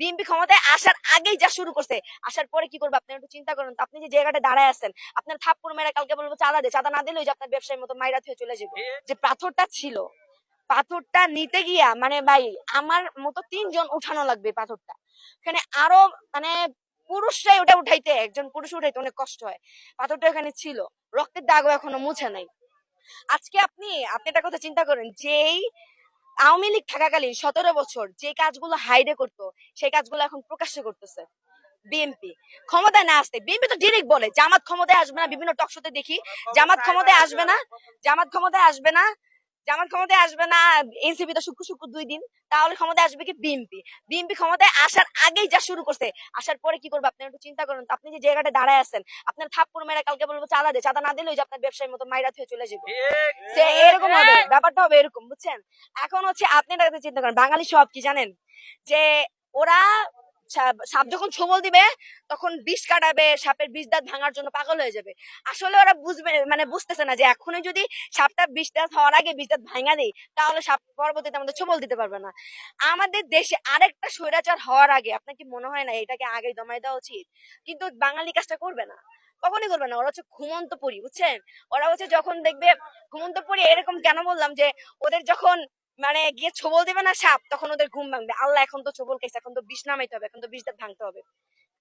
BNP ক্ষমতায় আসার আগেই যা শুরু করছে। আসার পরে কি করবে? আপনি একটু চিন্তা করেন। আপনি যে জায়গাটা দাঁড়ায় আছেন আপনার থাপ্পড় মেরে কালকে বলব চাঁদা দে। চাঁদা না দিলে ওই যে আপনার ব্যবসায়ীর মতো মাইরা থেকে চলে যাবে যে পাথরটা ছিল পাথরটা নিতে গিয়া মানে ভাই আমার মতো তিনজন উঠানো লাগবে পাথরটা। এখানে আরও মানে পুরুষরাই ওটা উঠাইতে একজন পুরুষ উঠাইতে অনেক কষ্ট হয়। পাথরটা এখানে ছিল। রক্তের দাগও এখনও মুছে নাই। আজকে আপনি আপনি একটা কথা চিন্তা করেন যেই আওয়ামী লীগ থাকাকালীন সতেরো বছর যে কাজগুলো হাইডে করতো সেই কাজগুলো এখন প্রকাশ্যে করতেছে বিএনপি ক্ষমতায় না আসতে বিএনপি তো ডিরেক্ট বলে জামাত ক্ষমতায় আসবে না বিভিন্ন টকশোতে দেখি জামাত ক্ষমতায় আসবে না জামাত ক্ষমতায় আসবে না জামাত ক্ষমতায় আসবে না এনসিপি তো শুক্র শুক্র দুই দিন তাহলে ক্ষমতায় আসবে কি বিএনপি বিএনপি ক্ষমতায় আসার আগেই যা শুরু করছে আসার পরে কি করবে? আপনি একটু চিন্তা করেন আপনি যে জায়গাটা দাঁড়ায় আছেন আপনার থাপ্পড় মেরে কালকে বলব চাঁদা দে চাঁদা না দিলে ওই যে আপনার ব্যবসায়ীর মতো মাইরা থেকে চলে যাবে। সে এরকম হবে ব্যাপারটা হবে এরকম বুঝছেন? এখন হচ্ছে আপনি চিন্তা করেন বাঙালি সব কি জানেন? যে ওরা সাপ যখন ছবল দিবে, তখন বিষ কাটাবে, সাপের বিষ দাঁত ভাঙার জন্য পাগল হয়ে যাবে। আসলে ওরা বুঝবে মানে বুঝতেছে না যে এখনই যদি সাপটা বিষ দাঁত হওয়ার আগে বিষ দাঁত ভাঙা দেয় তাহলে সাপ পরবর্তীতে আমাদের ছবল দিতে পারবে না। আমাদের দেশে আরেকটা স্বৈরাচার হওয়ার আগে, আপনার কি মনে হয় না এটাকে আগে দমাই দেওয়া উচিত? কিন্তু বাঙালি কাজটা করবে না। কখনই করবে না। ওরা হচ্ছে ঘুমন্ত পরি বুঝছেন? ওরা হচ্ছে যখন দেখবে ঘুমন্ত পরি এরকম কেন বললাম যে, ওদের যখন মানে গিয়ে ছবল দেবে না সাপ, তখন ওদের ঘুম ভাঙবে। আল্লাহ এখন তো ছোবল খাইছে, এখন তো বিষ নামাইতে হবে, এখন তো বিষ ভাঙতে হবে।